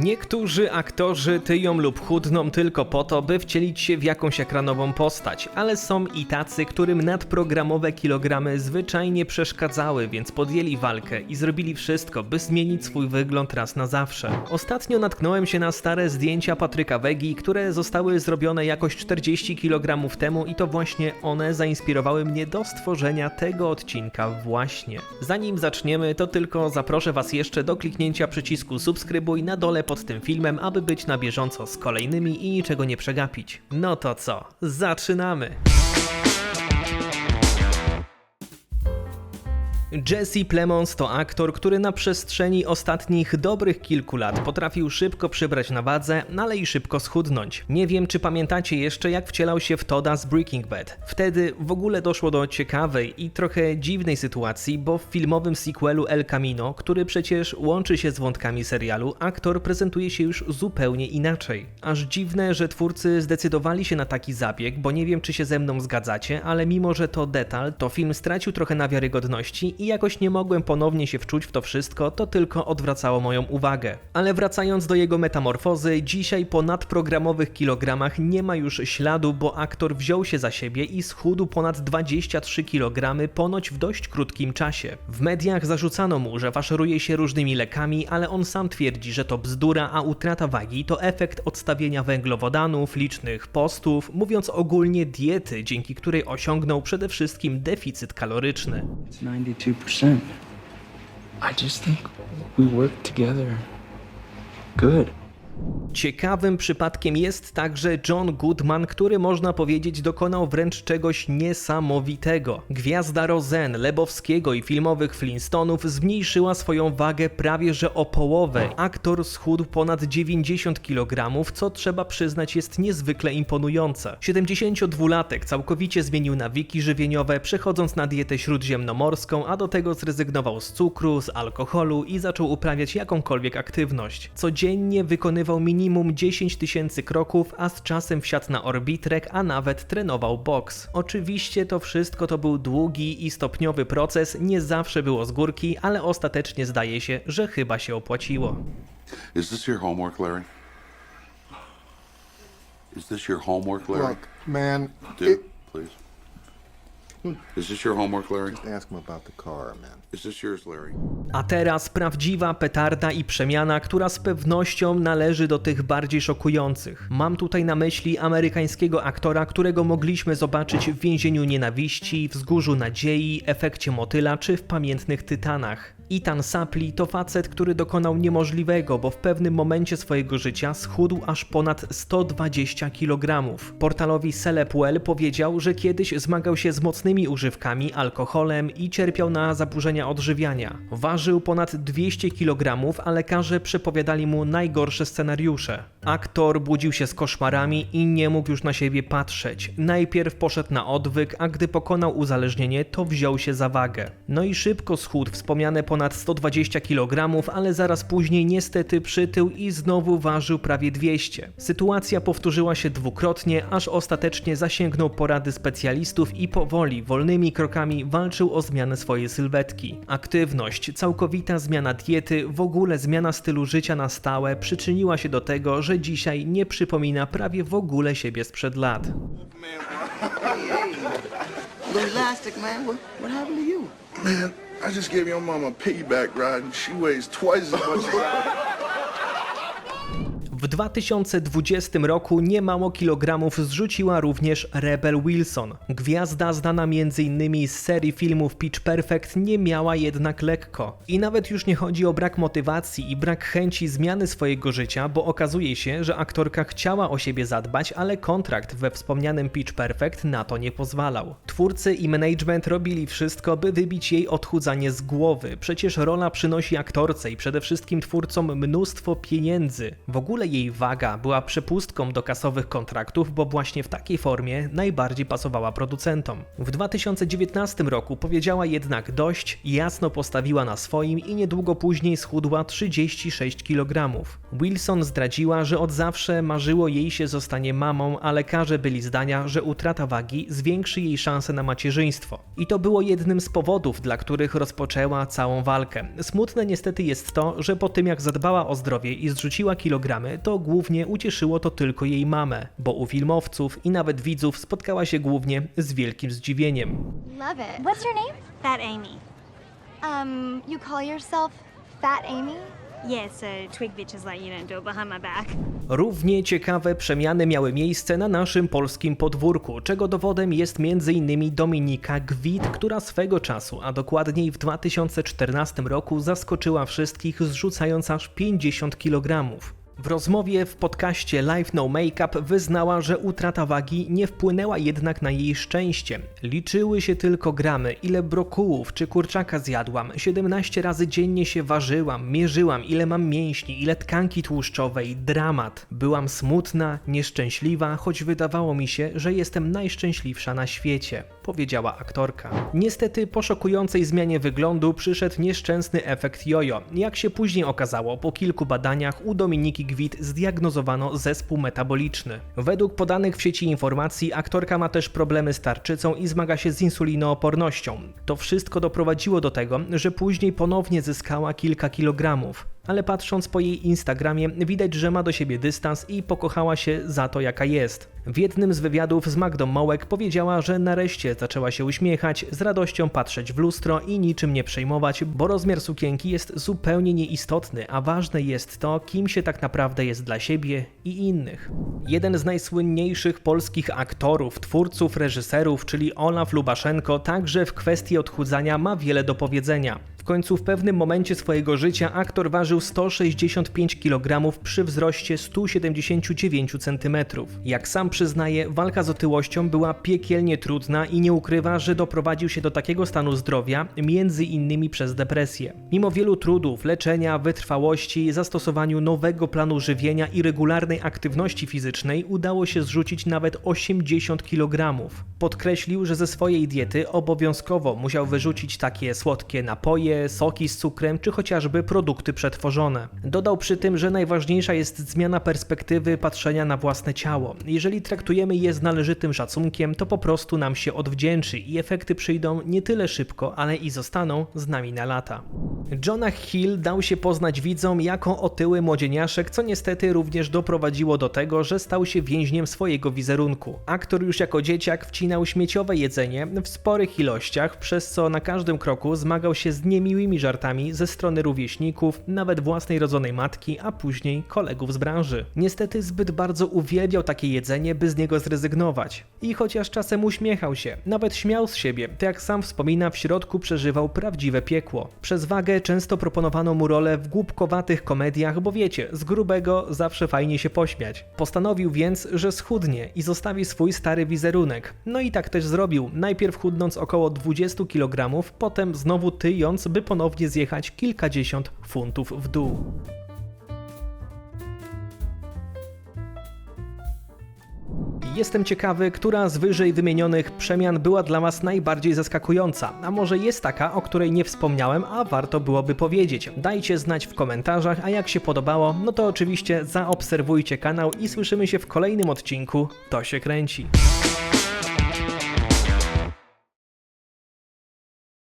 Niektórzy aktorzy tyją lub chudną tylko po to, by wcielić się w jakąś ekranową postać, ale są i tacy, którym nadprogramowe kilogramy zwyczajnie przeszkadzały, więc podjęli walkę i zrobili wszystko, by zmienić swój wygląd raz na zawsze. Ostatnio natknąłem się na stare zdjęcia Patryka Wegi, które zostały zrobione jakoś 40 kg temu i to właśnie one zainspirowały mnie do stworzenia tego odcinka właśnie. Zanim zaczniemy, to tylko zaproszę Was jeszcze do kliknięcia przycisku subskrybuj na dole pod tym filmem, aby być na bieżąco z kolejnymi i niczego nie przegapić. No to co, zaczynamy! Jesse Plemons to aktor, który na przestrzeni ostatnich dobrych kilku lat potrafił szybko przybrać na wadze, ale i szybko schudnąć. Nie wiem, czy pamiętacie jeszcze, jak wcielał się w Toda z Breaking Bad. Wtedy w ogóle doszło do ciekawej i trochę dziwnej sytuacji, bo w filmowym sequelu El Camino, który przecież łączy się z wątkami serialu, aktor prezentuje się już zupełnie inaczej. Aż dziwne, że twórcy zdecydowali się na taki zabieg, bo nie wiem, czy się ze mną zgadzacie, ale mimo, że to detal, to film stracił trochę na wiarygodności i jakoś nie mogłem ponownie się wczuć w to wszystko, to tylko odwracało moją uwagę. Ale wracając do jego metamorfozy, dzisiaj po nadprogramowych kilogramach nie ma już śladu, bo aktor wziął się za siebie i schudł ponad 23 kg ponoć w dość krótkim czasie. W mediach zarzucano mu, że faszeruje się różnymi lekami, ale on sam twierdzi, że to bzdura, a utrata wagi to efekt odstawienia węglowodanów, licznych postów, mówiąc ogólnie diety, dzięki której osiągnął przede wszystkim deficyt kaloryczny. It's 92%. I just think we work together good. Ciekawym przypadkiem jest także John Goodman, który można powiedzieć dokonał wręcz czegoś niesamowitego. Gwiazda Rozen, Lebowskiego i filmowych Flintstonów zmniejszyła swoją wagę prawie że o połowę. Aktor schudł ponad 90 kg, co trzeba przyznać jest niezwykle imponujące. 72-latek całkowicie zmienił nawyki żywieniowe, przechodząc na dietę śródziemnomorską, a do tego zrezygnował z cukru, z alkoholu i zaczął uprawiać jakąkolwiek aktywność. Codziennie wykonywał minimum 10 tysięcy kroków, a z czasem wsiadł na orbitrek, a nawet trenował boks. Oczywiście to wszystko to był długi i stopniowy proces, nie zawsze było z górki, ale ostatecznie zdaje się, że chyba się opłaciło. Is this your homework, Larry? Is this your homework, Larry? Look, man, Dude, it, please. Is this your homework, Larry? ask him about the car, man. Is this yours, Larry? A teraz prawdziwa petarda i przemiana, która z pewnością należy do tych bardziej szokujących. Mam tutaj na myśli amerykańskiego aktora, którego mogliśmy zobaczyć w więzieniu nienawiści, wzgórzu nadziei, efekcie motyla czy w pamiętnych tytanach. Ethan Suplee to facet, który dokonał niemożliwego, bo w pewnym momencie swojego życia schudł aż ponad 120 kg. Portalowi Celeb.well powiedział, że kiedyś zmagał się z mocnymi używkami, alkoholem i cierpiał na zaburzenia odżywiania. Ważył ponad 200 kg, a lekarze przepowiadali mu najgorsze scenariusze. Aktor budził się z koszmarami i nie mógł już na siebie patrzeć. Najpierw poszedł na odwyk, a gdy pokonał uzależnienie, to wziął się za wagę. No i szybko schudł wspomniane ponad 120 kg, ale zaraz później niestety przytył i znowu ważył prawie 200. Sytuacja powtórzyła się dwukrotnie, aż ostatecznie zasięgnął porady specjalistów i powoli, wolnymi krokami walczył o zmianę swojej sylwetki. Aktywność, całkowita zmiana diety, w ogóle zmiana stylu życia na stałe przyczyniła się do tego, że dzisiaj nie przypomina prawie w ogóle siebie sprzed lat. Man. I just gave your mama a piggyback ride and she weighs twice as much as I. W 2020 roku niemało kilogramów zrzuciła również Rebel Wilson. Gwiazda znana m.in. z serii filmów Pitch Perfect nie miała jednak lekko. I nawet już nie chodzi o brak motywacji i brak chęci zmiany swojego życia, bo okazuje się, że aktorka chciała o siebie zadbać, ale kontrakt we wspomnianym Pitch Perfect na to nie pozwalał. Twórcy i management robili wszystko, by wybić jej odchudzanie z głowy. Przecież rola przynosi aktorce i przede wszystkim twórcom mnóstwo pieniędzy. W ogóle jej waga była przepustką do kasowych kontraktów, bo właśnie w takiej formie najbardziej pasowała producentom. W 2019 roku powiedziała jednak dość, jasno postawiła na swoim i niedługo później schudła 36 kg. Wilson zdradziła, że od zawsze marzyło jej się zostanie mamą, a lekarze byli zdania, że utrata wagi zwiększy jej szanse na macierzyństwo. I to było jednym z powodów, dla których rozpoczęła całą walkę. Smutne niestety jest to, że po tym jak zadbała o zdrowie i zrzuciła kilogramy, to głównie ucieszyło to tylko jej mamę, bo u filmowców i nawet widzów spotkała się głównie z wielkim zdziwieniem. Love it. What's your name? Fat Amy. Um, you call yourself Fat Amy? Yeah, so twig bitches like you don't do it behind my back. Równie ciekawe przemiany miały miejsce na naszym polskim podwórku, czego dowodem jest m.in. Dominika Gwit, która swego czasu, a dokładniej w 2014 roku zaskoczyła wszystkich zrzucając aż 50 kg. W rozmowie w podcaście Life No Makeup wyznała, że utrata wagi nie wpłynęła jednak na jej szczęście. Liczyły się tylko gramy, ile brokułów czy kurczaka zjadłam, 17 razy dziennie się ważyłam, mierzyłam ile mam mięśni, ile tkanki tłuszczowej, dramat. Byłam smutna, nieszczęśliwa, choć wydawało mi się, że jestem najszczęśliwsza na świecie, powiedziała aktorka. Niestety po szokującej zmianie wyglądu przyszedł nieszczęsny efekt jojo. Jak się później okazało, po kilku badaniach u Dominiki Gwit zdiagnozowano zespół metaboliczny. Według podanych w sieci informacji aktorka ma też problemy z tarczycą i zmaga się z insulinoopornością. To wszystko doprowadziło do tego, że później ponownie zyskała kilka kilogramów. Ale patrząc po jej Instagramie, widać, że ma do siebie dystans i pokochała się za to, jaka jest. W jednym z wywiadów z Magdą Mołek powiedziała, że nareszcie zaczęła się uśmiechać, z radością patrzeć w lustro i niczym nie przejmować, bo rozmiar sukienki jest zupełnie nieistotny, a ważne jest to, kim się tak naprawdę jest dla siebie i innych. Jeden z najsłynniejszych polskich aktorów, twórców, reżyserów, czyli Olaf Lubaszenko, także w kwestii odchudzania ma wiele do powiedzenia. Końcu w pewnym momencie swojego życia aktor ważył 165 kg przy wzroście 179 cm. Jak sam przyznaje, walka z otyłością była piekielnie trudna i nie ukrywa, że doprowadził się do takiego stanu zdrowia, między innymi przez depresję. Mimo wielu trudów, leczenia, wytrwałości, zastosowaniu nowego planu żywienia i regularnej aktywności fizycznej udało się zrzucić nawet 80 kg. Podkreślił, że ze swojej diety obowiązkowo musiał wyrzucić takie słodkie napoje, soki z cukrem czy chociażby produkty przetworzone. Dodał przy tym, że najważniejsza jest zmiana perspektywy patrzenia na własne ciało. Jeżeli traktujemy je z należytym szacunkiem, to po prostu nam się odwdzięczy i efekty przyjdą nie tyle szybko, ale i zostaną z nami na lata. Jonah Hill dał się poznać widzom jako otyły młodzieniaszek, co niestety również doprowadziło do tego, że stał się więźniem swojego wizerunku. Aktor już jako dzieciak wcinał śmieciowe jedzenie w sporych ilościach, przez co na każdym kroku zmagał się z niemiłymi żartami ze strony rówieśników, nawet własnej rodzonej matki, a później kolegów z branży. Niestety zbyt bardzo uwielbiał takie jedzenie, by z niego zrezygnować. I chociaż czasem uśmiechał się, nawet śmiał z siebie, to jak sam wspomina, w środku przeżywał prawdziwe piekło. Przez wagę często proponowano mu rolę w głupkowatych komediach, bo wiecie, z grubego zawsze fajnie się pośmiać. Postanowił więc, że schudnie i zostawi swój stary wizerunek. No i tak też zrobił, najpierw chudnąc około 20 kg, potem znowu tyjąc, by ponownie zjechać kilkadziesiąt funtów w dół. Jestem ciekawy, która z wyżej wymienionych przemian była dla Was najbardziej zaskakująca, a może jest taka, o której nie wspomniałem, a warto byłoby powiedzieć. Dajcie znać w komentarzach, a jak się podobało, no to oczywiście zaobserwujcie kanał i słyszymy się w kolejnym odcinku To się kręci.